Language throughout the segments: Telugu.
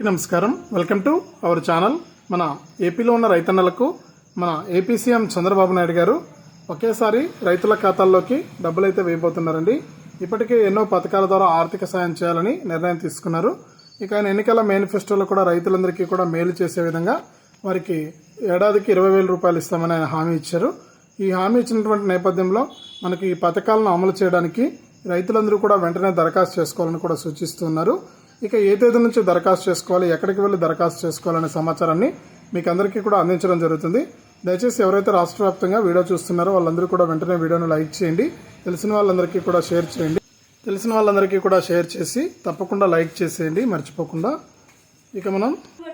నమస్కారం. Welcome to our channel. మన ఏపీలో ఉన్న రైతన్నలకు మన ఏపీ సీఎం చంద్రబాబు నాయుడు గారు ఒకేసారి రైతుల ఖాతాల్లోకి డబ్బులు అయితే వేయబోతున్నారండి. ఇప్పటికే ఎన్నో పథకాల ద్వారా ఆర్థిక సాయం చేయాలని నిర్ణయం తీసుకున్నారు. ఇక ఆయన ఎన్నికల మేనిఫెస్టోలో కూడా రైతులందరికీ కూడా మేలు చేసే విధంగా వారికి ఏడాదికి ఇరవై వేల రూపాయలు ఇస్తామని ఆయన హామీ ఇచ్చారు. ఈ హామీ ఇచ్చినటువంటి నేపథ్యంలో మనకి ఈ పథకాలను అమలు చేయడానికి రైతులందరూ కూడా వెంటనే దరఖాస్తు చేసుకోవాలని కూడా సూచిస్తున్నారు. ఇక ఏ తేదీ నుంచి దరఖాస్తు చేసుకోవాలి ఎక్కడికి వెళ్ళి దరఖాస్తు చేసుకోవాలనే సమాచారాన్ని మీకు అందరికీ కూడా అందించడం జరుగుతుంది. దయచేసి ఎవరైతే రాష్ట్ర వ్యాప్తంగా వీడియో చూస్తున్నారో వాళ్ళందరూ కూడా వెంటనే వీడియోను లైక్ చేయండి. తెలిసిన వాళ్ళందరికీ కూడా షేర్ చేయండి. తెలిసిన వాళ్ళందరికీ కూడా షేర్ చేసి తప్పకుండా లైక్ చేసేయండి. మర్చిపోకుండా ఇక మనం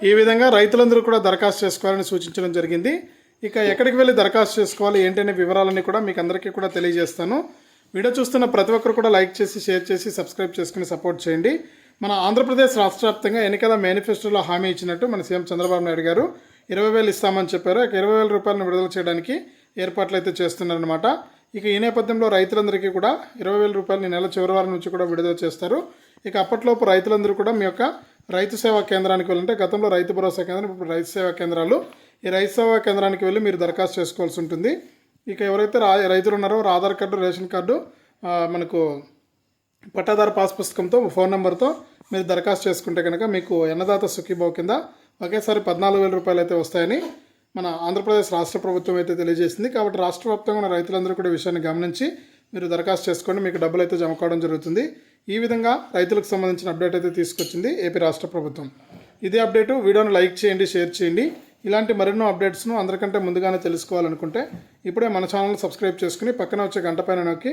ఈ విధంగా రైతులందరూ కూడా దరఖాస్తు చేసుకోవాలని సూచించడం జరిగింది. ఇక ఎక్కడికి వెళ్ళి దరఖాస్తు చేసుకోవాలి ఏంటనే వివరాలన్నీ కూడా మీకు అందరికీ కూడా తెలియజేస్తాను. వీడియో చూస్తున్న ప్రతి ఒక్కరు కూడా లైక్ చేసి షేర్ చేసి సబ్స్క్రైబ్ చేసుకుని సపోర్ట్ చేయండి. మన ఆంధ్రప్రదేశ్ రాష్ట్ర వ్యాప్తంగా ఎన్నికల మేనిఫెస్టోలో హామీ ఇచ్చినట్టు మన సీఎం చంద్రబాబు నాయుడు గారు ఇరవై వేలు ఇస్తామని చెప్పారు. ఇక ఇరవై వేల రూపాయలను విడుదల చేయడానికి ఏర్పాట్లు అయితే చేస్తున్నారనమాట ఇక ఈ నేపథ్యంలో రైతులందరికీ కూడా ఇరవై వేల రూపాయలు నెల చివరి వారం నుంచి కూడా విడుదల చేస్తారు. ఇక అప్పట్లోపు రైతులందరూ కూడా మీ యొక్క రైతు సేవా కేంద్రానికి వెళ్ళంటే గతంలో రైతు భరోసా కేంద్రం ఇప్పుడు రైతు సేవా కేంద్రాలు. ఈ రైతు సేవా కేంద్రానికి వెళ్ళి మీరు దరఖాస్తు చేసుకోవాల్సి ఉంటుంది. ఇక ఎవరైతే రా రైతులు ఉన్నారో ఆధార్ కార్డు రేషన్ కార్డు మనకు పట్టాదారు పాస్ పుస్తకంతో ఫోన్ నెంబర్తో మీరు దరఖాస్తు చేసుకుంటే కనుక మీకు అన్నదాత సుఖీభావ్ కింద ఒకేసారి పద్నాలుగు వేల రూపాయలు అయితే వస్తాయని మన ఆంధ్రప్రదేశ్ రాష్ట్ర ప్రభుత్వం అయితే తెలియజేసింది. కాబట్టి రాష్ట్ర వ్యాప్తంగా ఉన్న రైతులందరూ కూడా విషయాన్ని గమనించి మీరు దరఖాస్తు చేసుకోండి. మీకు డబ్బులు అయితే జమ కావడం జరుగుతుంది. ఈ విధంగా రైతులకు సంబంధించిన అప్డేట్ అయితే తీసుకొచ్చింది ఏపీ రాష్ట్ర ప్రభుత్వం. ఇదే అప్డేటు వీడియోను లైక్ చేయండి షేర్ చేయండి. ఇలాంటి మరెన్నో అప్డేట్స్ను అందరికంటే ముందుగానే తెలుసుకోవాలనుకుంటే ఇప్పుడే మన ఛానల్ సబ్స్క్రైబ్ చేసుకుని పక్కన వచ్చే గంట పైన నొక్కి